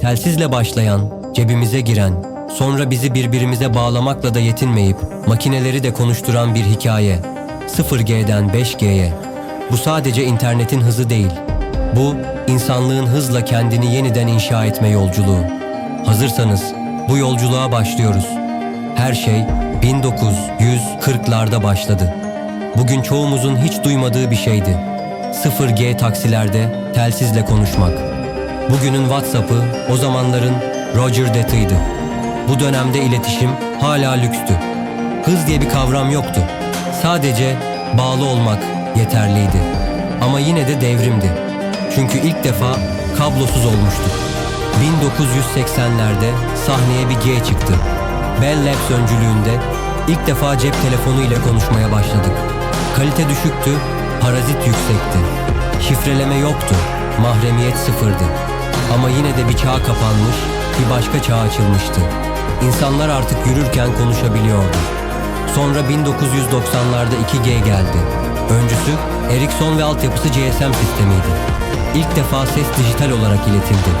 Telsizle başlayan, cebimize giren, sonra bizi birbirimize bağlamakla da yetinmeyip makineleri de konuşturan bir hikaye. 0G'den 5G'ye. Bu sadece internetin hızı değil. Bu insanlığın hızla kendini yeniden inşa etme yolculuğu. Hazırsanız bu yolculuğa başlıyoruz. Her şey 1940'larda başladı. Bugün çoğumuzun hiç duymadığı bir şeydi. 0G taksilerde telsizle konuşmak. Bugünün WhatsApp'ı o zamanların Roger Dat'ıydı. Bu dönemde iletişim hala lükstü. Hız diye bir kavram yoktu. Sadece bağlı olmak yeterliydi. Ama yine de devrimdi. Çünkü ilk defa kablosuz olmuştuk. 1980'lerde sahneye bir G çıktı. Bell Labs öncülüğünde ilk defa cep telefonu ile konuşmaya başladık. Kalite düşüktü, parazit yüksekti. Şifreleme yoktu, mahremiyet sıfırdı. Ama yine de bir çağ kapanmış, bir başka çağ açılmıştı. İnsanlar artık yürürken konuşabiliyordu. Sonra 1990'larda 2G geldi. Öncüsü Ericsson ve altyapısı GSM sistemiydi. İlk defa ses dijital olarak iletildi.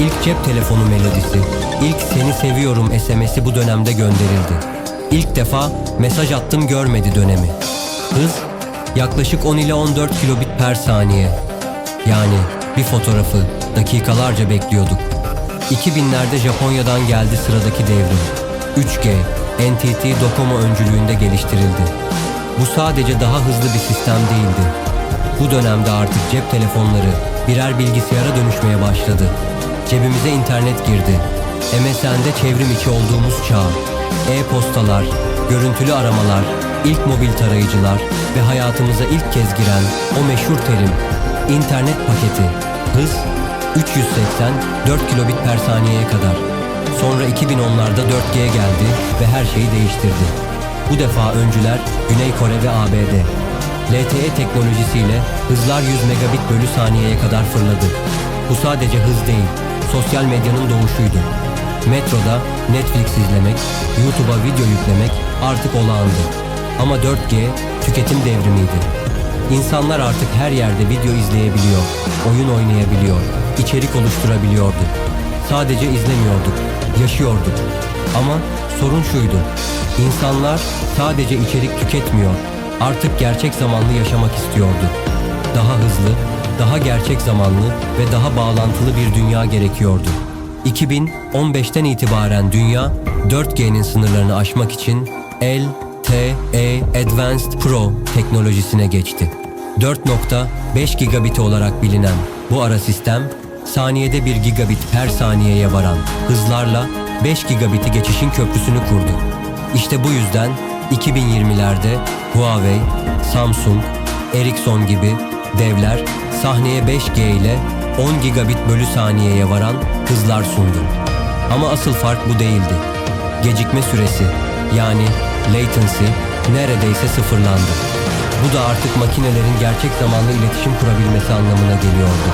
İlk cep telefonu melodisi, ilk seni seviyorum SMS'i bu dönemde gönderildi. İlk defa mesaj attım görmedi dönemi. Hız yaklaşık 10 ile 14 kilobit per saniye. Yani bir fotoğrafı dakikalarca bekliyorduk. 2000'lerde Japonya'dan geldi sıradaki devrim. 3G, NTT Docomo öncülüğünde geliştirildi. Bu sadece daha hızlı bir sistem değildi. Bu dönemde artık cep telefonları birer bilgisayara dönüşmeye başladı. Cebimize internet girdi. MSN'de çevrim içi olduğumuz çağ. E-postalar, görüntülü aramalar, ilk mobil tarayıcılar ve hayatımıza ilk kez giren o meşhur terim internet paketi. Hız 380 4 kilobit per saniyeye kadar. Sonra 2010'larda 4G geldi ve her şeyi değiştirdi. Bu defa öncüler Güney Kore ve ABD. LTE teknolojisiyle hızlar 100 megabit bölü saniyeye kadar fırladı. Bu sadece hız değil, sosyal medyanın doğuşuydu. Metroda Netflix izlemek, YouTube'a video yüklemek artık olağandı. Ama 4G tüketim devrimiydi. İnsanlar artık her yerde video izleyebiliyor, oyun oynayabiliyor, içerik oluşturabiliyordu. Sadece izlemiyorduk, yaşıyorduk. Ama sorun şuydu. İnsanlar sadece içerik tüketmiyor, artık gerçek zamanlı yaşamak istiyordu. Daha hızlı, daha gerçek zamanlı ve daha bağlantılı bir dünya gerekiyordu. 2015'ten itibaren dünya 4G'nin sınırlarını aşmak için LTE Advanced Pro teknolojisine geçti. 4.5 gigabit olarak bilinen bu ara sistem saniyede 1 gigabit per saniyeye varan hızlarla 5 gigabiti geçişin köprüsünü kurdu. İşte bu yüzden 2020'lerde Huawei, Samsung, Ericsson gibi devler sahneye 5G ile 10 gigabit bölü saniyeye varan hızlar sundu. Ama asıl fark bu değildi. Gecikme süresi yani latency neredeyse sıfırlandı. Bu da artık makinelerin gerçek zamanlı iletişim kurabilmesi anlamına geliyordu.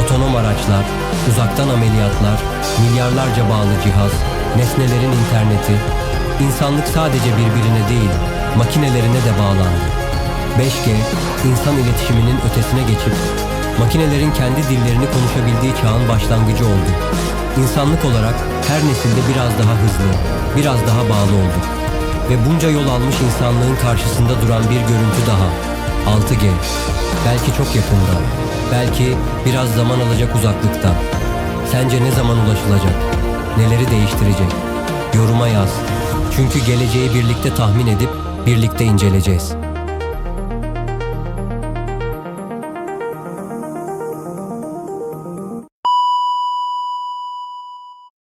Otonom araçlar, uzaktan ameliyatlar, milyarlarca bağlı cihaz, nesnelerin interneti, insanlık sadece birbirine değil, makinelerine de bağlandı. 5G, insan iletişiminin ötesine geçip, makinelerin kendi dillerini konuşabildiği çağın başlangıcı oldu. İnsanlık olarak her nesilde biraz daha hızlı, biraz daha bağlı olduk. Ve bunca yol almış insanlığın karşısında duran bir görüntü daha. 6G. Belki çok yakında, belki biraz zaman alacak uzaklıkta. Sence ne zaman ulaşılacak? Neleri değiştirecek? Yoruma yaz. Çünkü geleceği birlikte tahmin edip birlikte inceleyeceğiz.